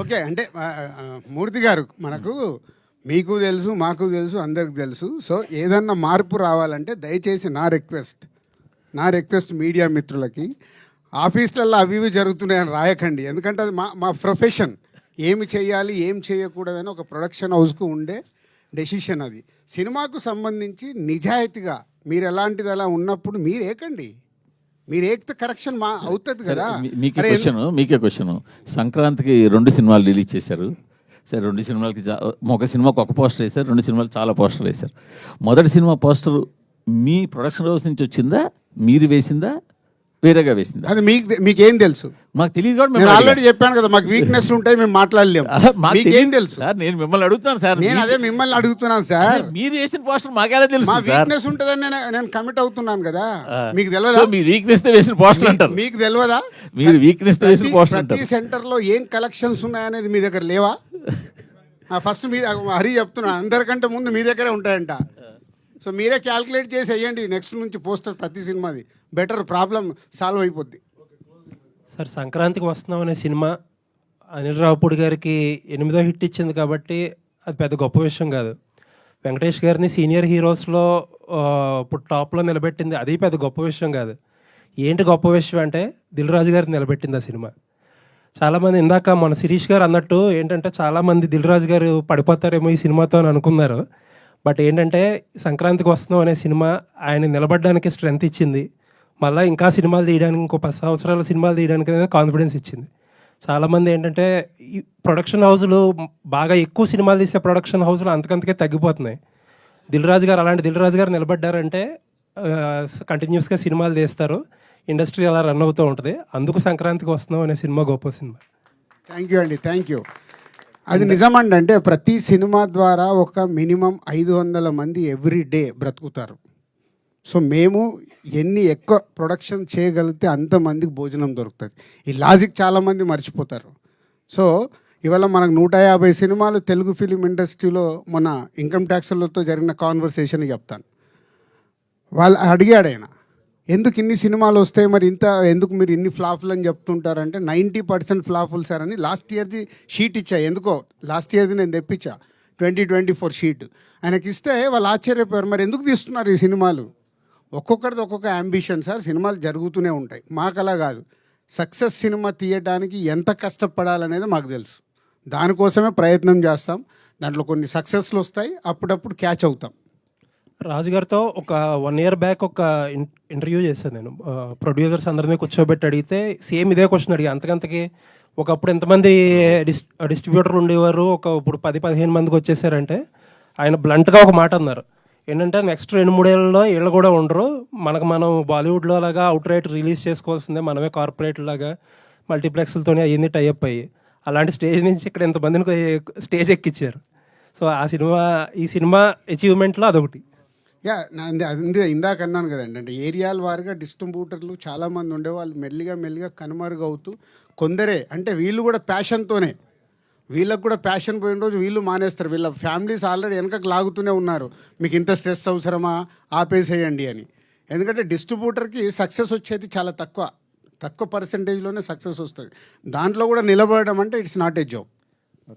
Okay అంటే మూర్తి గారు మనకు మీకు తెలుసు మాకు తెలుసు అందరికి తెలుసు. సో ఏదన్నా మార్పు రావాలంటే దయచేసి నా రిక్వెస్ట్ నా రిక్వెస్ట్ మీడియా మిత్రులకి ఆఫీసులలో అవి ఇవి జరుగుతున్నాయని రాయకండి. ఎందుకంటే అది మా మా ప్రొఫెషన్. ఏమి చేయాలి ఏం చేయకూడదని ఒక ప్రొడక్షన్ హౌస్కు ఉండే డెసిషన్ అది. సినిమాకు సంబంధించి నిజాయితీగా మీరు ఎలాంటిది అలా ఉన్నప్పుడు మీరు ఏకండి. మీరు ఏకితే కరెక్షన్ మా అవుతుంది కదా. మీకే క్వశ్చన్ మీకే క్వశ్చన్ సంక్రాంతికి రెండు సినిమాలు రిలీజ్ చేశారు. సరే రెండు సినిమాలకి ఒక సినిమాకి ఒక పోస్టర్ వేశారు రెండు సినిమాలు చాలా పోస్టర్లు వేశారు. మొదటి సినిమా పోస్టర్ మీ ప్రొడక్షన్ హౌస్ నుంచి వచ్చిందా? మీరు వేసిందా? వేరేగా వేసిందా? అది మీకు మీకేం తెలుసు? మాకు తెలియదు కూడా నేను మేము ఆల్రెడీ చెప్పాను కదా మాకు వీక్నెస్ ఉంటాయి మేము మాట్లాడలేము. మాకు తెలుసు? సార్ నేను మిమ్మల్ని అడుగుతాను సార్. నేను అదే మిమ్మల్ని అడుగుతున్నాను సార్. మీరు వేసిన పోస్టర్ మాకేలా తెలుసు మా వీక్నెస్ ఉంటుందని నేను నేను కమిట్ అవుతున్నాను కదా. మీకు తెలియదా మీ వీక్నెస్తో వేసిన పోస్టర్ అంటారు. మీకు తెలియదా మీరు వీక్నెస్తో వేసిన ప్రతి- పోస్టర్ ప్రతి అంటారు సెంటర్లో ఏం కలెక్షన్స్ ఉన్నాయనేది మీ దగ్గర లేవా? ఫస్ట్ మీ హరి చెప్తున్నా అందరికంటే ముందు మీ దగ్గరే ఉంటాయంట. సో మీరే క్యాల్కులేట్ చేసి వేయండి నెక్స్ట్ నుంచి పోస్టర్ ప్రతి సినిమాది. బెటర్ ప్రాబ్లం సాల్వ్ అయిపోద్ది. సార్ సంక్రాంతికి వస్తున్నాం అనే సినిమా అనిల్ రావుపూడి గారికి ఎనిమిదో హిట్ ఇచ్చింది కాబట్టి అది పెద్ద గొప్ప విషయం కాదు. వెంకటేష్ గారిని సీనియర్ హీరోస్లో ఇప్పుడు టాప్లో నిలబెట్టింది అది పెద్ద గొప్ప విషయం కాదు. ఏంటి గొప్ప విషయం అంటే దిల్ రాజు గారిని నిలబెట్టింది ఆ సినిమా. చాలామంది ఇందాక మన శిరీష్ గారు అన్నట్టు ఏంటంటే చాలామంది దిల్ రాజు గారు పడిపోతారేమో ఈ సినిమాతో అని అనుకున్నారు. బట్ ఏంటంటే సంక్రాంతికి వస్తున్నాం అనే సినిమా ఆయన నిలబడడానికి స్ట్రెంగ్త్ ఇచ్చింది. మళ్ళీ ఇంకా సినిమాలు తీయడానికి ఇంకో పది సంవత్సరాల సినిమాలు తీయడానికి అనేది కాన్ఫిడెన్స్ ఇచ్చింది. చాలామంది ఏంటంటే ఈ ప్రొడక్షన్ హౌస్లు బాగా ఎక్కువ సినిమాలు తీసే ప్రొడక్షన్ హౌస్లు అంతకంతకే తగ్గిపోతున్నాయి. దిల్ రాజు గారు అలాంటి దిల్ రాజు గారు నిలబడ్డారంటే కంటిన్యూస్గా సినిమాలు తీస్తారు. ఇండస్ట్రీ అలా రన్ అవుతూ ఉంటుంది. అందుకు సంక్రాంతికి వస్తున్నాం అనే సినిమా గొప్ప సినిమా. థ్యాంక్ యూ అండి. థ్యాంక్ యూ అది నిజమండి అంటే ప్రతి సినిమా ద్వారా ఒక మినిమం ఐదు వందల మంది ఎవ్రీ డే బ్రతుకుతారు. సో మేము ఎన్ని ఎక్కువ ప్రొడక్షన్ చేయగలిగితే అంతమందికి భోజనం దొరుకుతుంది. ఈ లాజిక్ చాలామంది మర్చిపోతారు. సో ఇవాళ మనకు నూట యాభై సినిమాలు తెలుగు ఫిలిం ఇండస్ట్రీలో మన ఇన్కమ్ ట్యాక్స్లతో జరిగిన కాన్వర్సేషన్ చెప్తాను. వాళ్ళు అడిగాడు ఆయన ఎందుకు ఇన్ని సినిమాలు వస్తాయి మరి ఇంత ఎందుకు మీరు ఇన్ని ఫ్లాపులు అని చెప్తుంటారంటే నైంటీ పర్సెంట్ ఫ్లాపులు సార్ అని లాస్ట్ ఇయర్ది షీట్ ఇచ్చా. ఎందుకో? లాస్ట్ ఇయర్ది నేను తెప్పించా. Twenty twenty four sheet. ఆయనకి ఇస్తే వాళ్ళు ఆశ్చర్యపోయారు. మరి ఎందుకు తీస్తున్నారు ఈ సినిమాలు? ఒక్కొక్కరిది ఒక్కొక్క అంబిషన్ సార్. సినిమాలు జరుగుతూనే ఉంటాయి. మాకు అలా కాదు. సక్సెస్ సినిమా తీయడానికి ఎంత కష్టపడాలనేది మాకు తెలుసు. దానికోసమే ప్రయత్నం చేస్తాం. దాంట్లో కొన్ని సక్సెస్లు వస్తాయి. అప్పుడప్పుడు క్యాచ్ అవుతాం. రాజు గారితో ఒక వన్ ఇయర్ బ్యాక్ ఒక ఇంటర్వ్యూ చేశాను నేను. ప్రొడ్యూసర్స్ అందరినీ కూర్చోబెట్టి అడిగితే సేమ్ ఇదే క్వశ్చన్ అడిగా. అంతకంతకి ఒకప్పుడు ఎంతమంది డిస్ డిస్ట్రిబ్యూటర్ ఉండేవారు? ఒక ఇప్పుడు పది పదిహేను మందికి వచ్చేసారంటే ఆయన బ్లంట్గా ఒక మాట అన్నారు. ఏంటంటే నెక్స్ట్ రెండు మూడేళ్ళలో వీళ్ళు కూడా ఉండరు. మనకు మనం బాలీవుడ్లో లాగా అవుట్ రైట్ రిలీజ్ చేసుకోవాల్సిందే. మనమే కార్పొరేట్ లాగా మల్టీప్లెక్స్లతోనే అయ్యింది టైఅప్ అయ్యి. అలాంటి స్టేజ్ నుంచి ఇక్కడ ఎంతమందిని స్టేజ్ ఎక్కిచ్చారు. సో ఆ సినిమా ఈ సినిమా అచీవ్మెంట్లో అదొకటి. యా నా అందే- ఇందాక అన్నాను కదండి అంటే ఏరియాల వారిగా డిస్ట్రిబ్యూటర్లు చాలామంది ఉండేవాళ్ళు మెల్లిగా మెల్లిగా కనుమరుగవుతూ కొందరే అంటే వీళ్ళు కూడా ప్యాషన్తోనే వీళ్ళకు కూడా ప్యాషన్ పోయిన రోజు వీళ్ళు మానేస్తారు వీళ్ళ ఫ్యామిలీస్ ఆల్రెడీ వెనకకు లాగుతూనే ఉన్నారు మీకు ఇంత స్ట్రెస్ అవసరమా? ఆపేసేయండి అని. ఎందుకంటే డిస్ట్రిబ్యూటర్కి సక్సెస్ వచ్చేది చాలా తక్కువ తక్కువ పర్సంటేజ్లోనే సక్సెస్ వస్తుంది. దాంట్లో కూడా నిలబడడం అంటే ఇట్స్ నాట్ ఏ జాబ్